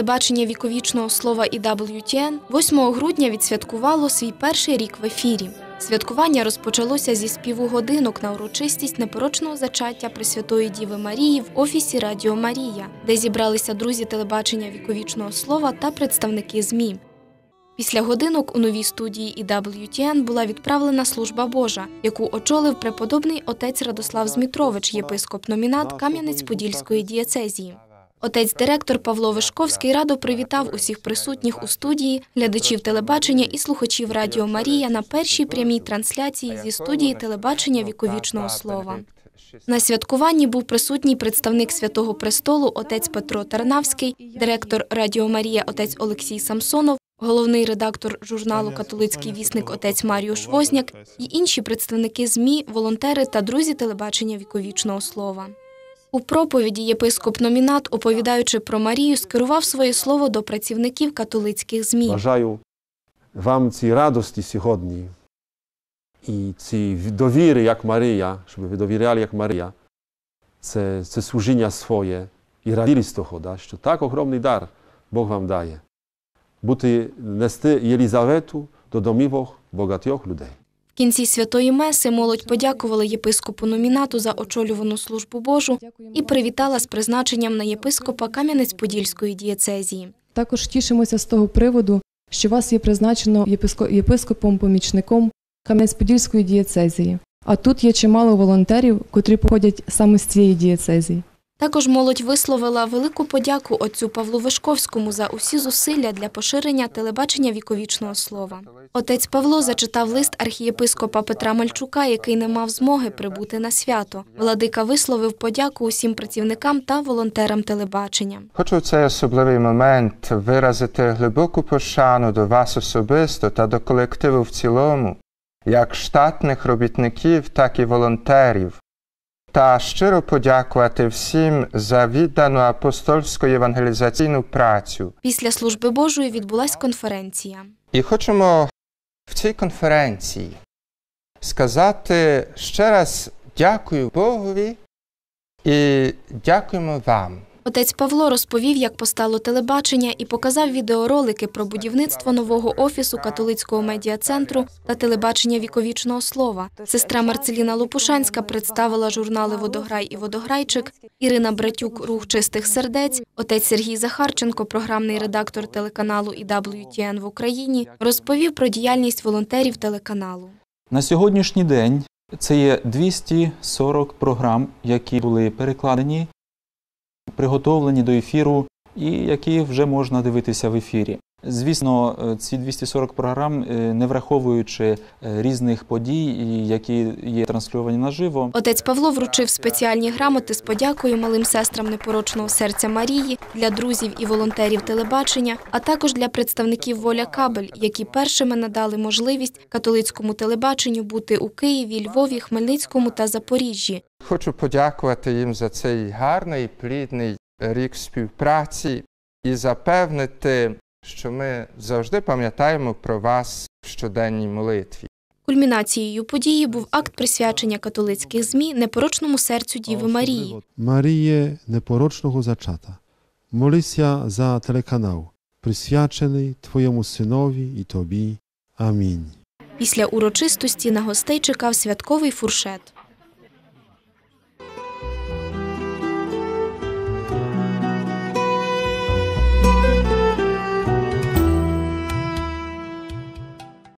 телебачення віковічного слова і WTN 8 грудня відсвяткувало свій перший рік в ефірі. Святкування розпочалося зі співу годинок на урочистість непорочного зачаття Пресвятої Діви Марії в офісі Радіо Марія, де зібралися друзі телебачення віковічного слова та представники ЗМІ. Після годинок у новій студії і WTN була відправлена служба Божа, яку очолив преподобний отець Радослав Змітрович, єпископ номінат Кам'янець-Подільської дієцезії. Отець директор Павло Вишковський радо привітав усіх присутніх у студії, глядачів телебачення і слухачів Радіо Марія на першій прямій трансляції зі студії телебачення віковічного слова. На святкуванні був присутній представник Святого Престолу отець Петро Тарнавський, директор Радіо Марія отець Олексій Самсонов, головний редактор журналу Католицький вісник отець Маріуш Возняк і інші представники ЗМІ, волонтери та друзі телебачення віковічного слова. У проповіді єпископ номінат, оповідаючи про Марію, скерував своє слово до працівників католицьких ЗМІ. Бажаю вам ці радості сьогодні і ці довіри, як Марія, щоб ви довіряли, як Марія, це, це служіння своє і раділи з того, да, що так огромний дар Бог вам дає. Бути нести Єлізавету до домівок багатьох людей. В кінці святої меси молодь подякувала єпископу номінату за очолювану службу Божу і привітала з призначенням на єпископа Кам'янець-Подільської дієцезії. Також тішимося з того приводу, що вас є призначено єпископом-помічником Кам'янець-Подільської дієцезії. А тут є чимало волонтерів, котрі походять саме з цієї дієцезії. Також молодь висловила велику подяку отцю Павлу Вишковському за усі зусилля для поширення телебачення віковічного слова. Отець Павло зачитав лист архієпископа Петра Мальчука, який не мав змоги прибути на свято. Владика висловив подяку усім працівникам та волонтерам телебачення. Хочу в цей особливий момент виразити глибоку пошану до вас особисто та до колективу в цілому, як штатних робітників, так і волонтерів, та щиро подякувати всім за віддану апостольську євангелізаційну працю. Після служби Божої відбулась конференція. І хочемо в цій конференції сказати ще раз дякую Богові і дякуємо вам. Отець Павло розповів, як постало телебачення і показав відеоролики про будівництво нового офісу католицького медіа-центру та телебачення віковічного слова. Сестра Марцеліна Лопушанська представила журнали Водограй і Водограйчик, Ірина Братюк Рух чистих сердець, отець Сергій Захарченко, програмний редактор телеканалу і в Україні, розповів про діяльність волонтерів телеканалу. На сьогоднішній день це є 240 програм, які були перекладені, приготовлені до ефіру і які вже можна дивитися в ефірі. Звісно, е, ці 240 програм, е, не враховуючи е, різних подій, які є трансльовані наживо, Отець Павло вручив спеціальні грамоти з подякою малим сестрам непорочного серця Марії для друзів і волонтерів телебачення, а також для представників Воля Кабель, які першими надали можливість католицькому телебаченню бути у Києві, Львові, Хмельницькому та Запоріжжі. Хочу подякувати їм за цей гарний плідний рік співпраці і запевнити, що ми завжди пам'ятаємо про вас в щоденній молитві. Кульмінацією події був акт присвячення католицьких ЗМІ непорочному серцю Діви Марії. Маріє непорочного зачата, молися за телеканал, присвячений Твоєму синові і Тобі. Амінь. Після урочистості на гостей чекав святковий фуршет.